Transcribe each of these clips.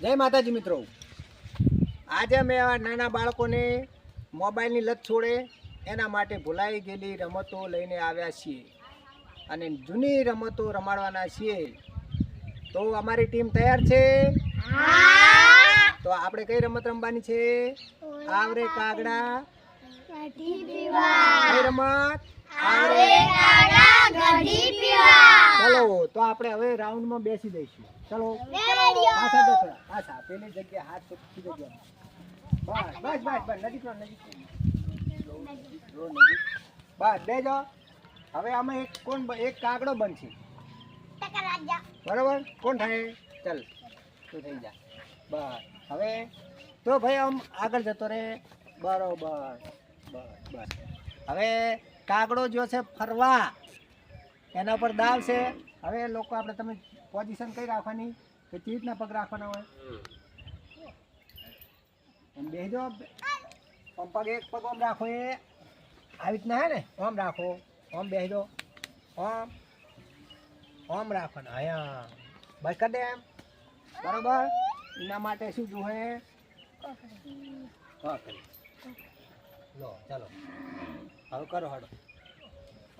જય માતાજી મિત્રો. આજે અમે નાના બાળકોને મોબાઈલની લત છોડે એના માટે ભૂલાઈ ગયેલી રમતો લઈને આવ્યા છીએ. અને જૂની રમતો રમાડવાના છીએ. તો અમારી ટીમ તૈયાર છે? તો આપણે કઈ રમત રમવાની છે? આવરે કાગડા. કઈ રમત? ચલો તો આપણે હવે રાઉન્ડમાં બેસી દઈશું ચલો. પાછા થોડા પાછા. પેલી જગ્યા હાથ ચોખ્ખી જગ્યા બસ બસ બસ બસ. નજીક નજીક બસ બે બેજો હવે આમાં એક કોણ એક કાગડો બનશે. બરાબર? કોણ થાય? ચાલ. તું થઈ જા. બસ. હવે તો ભાઈ આમ આગળ જતો રે બરોબર. બસ બસ. હવે કાગડો જો છે ફરવા એના પર દાવ છે. હવે લોકો આપણે તમે પોઝિશન કઈ રાખવાની? કે ચીજ રીતના પગ રાખવાના હોય? એમ બેસજો આમ પગ એક પગ આમ રાખો એ. આવી રીતના હે ને આમ રાખો. આમ બેસજો આમ આમ રાખવાના. અહીંયા બસ કરી દે એમ. બરોબર? એના માટે શું જોવે? કોકરી. લો ચાલો. હવે કરો હાડો.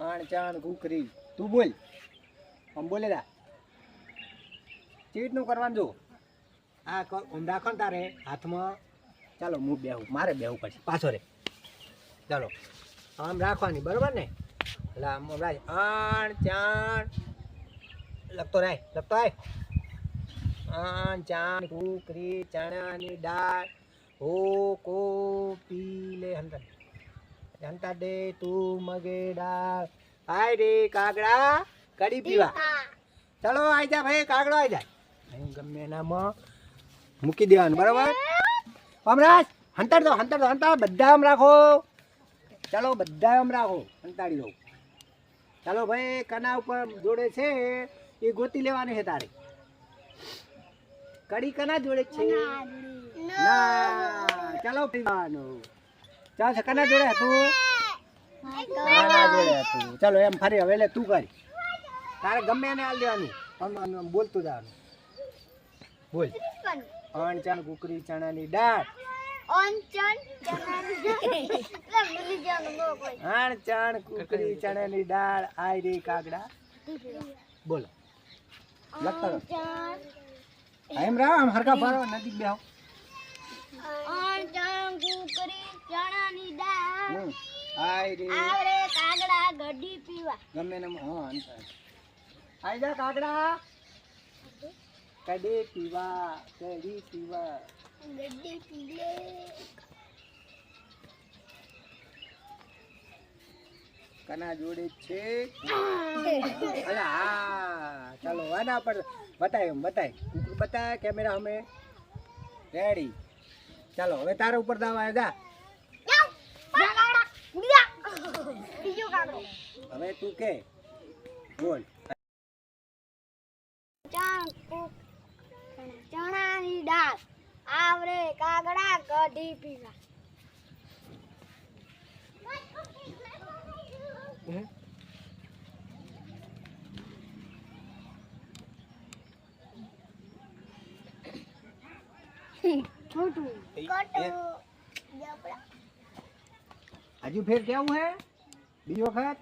આણ ચાણ કુકરી તું બોલ. આમ બોલે દા ચીટનું કરવાનું જો. આ ક- આમ રાખો ને તારે હાથમાં. ચાલો હું બેહું. મારે બેહું પછી. પાછો રે. ચાલો. આમ રાખવાની બરાબર ને? એટલે આમ આમ રાખ. આણ ચાણ. લખતો રાય લખતો આય આણ ચાણ કુકરી ચણાની દાળ. હો કો પીલે હંતા. હંતા દે તું મગે દાળ આય રે કાગડા કડી પીવા. ચલો આઈ જા ભાઈ, કાગડો આઈ જાય. અહીં ગમે એનામાં મૂકી દેવાનું, બરાબર? અમરાજ, હંતાડ દો હંતાડ દો, હંતાડ, બધા આમ રાખો. ચાલો બધા આમ રાખો, હંતાડી દો ચાલો ભાઈ, કના ઉપર જોડે છે, એ ગોતી લેવાની છે તારે. કડી કના જોડે છે. ના. ચાલો પીવાનું. ચાલ કના જોડે હતું? નાના જોડે હતું. ચાલો એમ ફરી હવે એટલે તું કરી તારે ગમે એને હાલ દેવાનું. બોલતું જવાનું. બોલ. અણ ચાણ કુકરી ચણાની દાળ. આણ ચાણ કુકરી ચણાની દાળ આયરી કાગડા. બોલો. લખતા. એમ રાવ આમ હરકા ફરો નજીક બેહો. હમ. આય રે. ગમે ને હા અંતર આઈ જા કાગડા. કડી પીવા કડી પીવા. કના જોડે છે. અલા હા. ચાલો આના પર બતાય બતાય. કુકુ બતાય કેમેરા અમે રેડી ચાલો, હવે તારા ઉપર દાવા જા. હવે તું કે, બોલ. ચણાની દાળ આવરે કાગડા કઢી પીવા હજુ ફેર કેવું હે બીજી વખત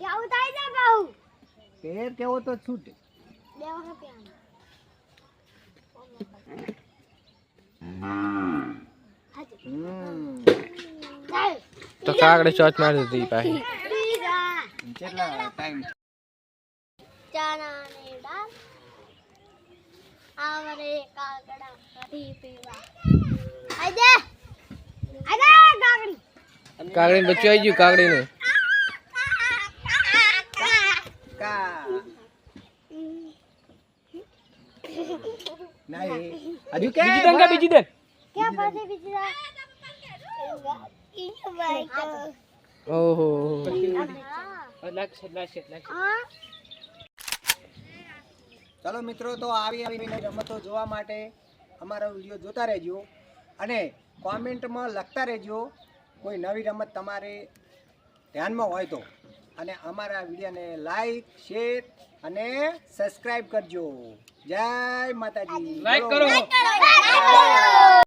કેવું થાય છે કહું ફેર કેવો તો છૂટ બે વખત પીવાનું. હાચી. હમ ચાલ. તો કાગડે ચોચ મારી દીધી પાછી પીઝા. કેટલા ટાઈમ ચણાની દાળ આવરે કાગડા કઢી પીવા આજે આજે કાગડી કાગડીને બચ્ચું આવી ગયું કાગડીનું કા નહીં હજુ કે બીજી દંગા બીજી દે ક્યાં પાસે બીજા ઓહો હા ચલો મિત્રો તો આવી આવી રમતો જોવા માટે અમારો વીડિયો જોતા રહેજો અને કોમેન્ટમાં લખતા રહેજો. કોઈ નવી રમત તમારે ધ્યાનમાં હોય તો. અને અમારા વિડીયોને લાઈક શેર અને સબસ્ક્રાઈબ કરજો. જય માતાજી. લાઈક કરો. કરો.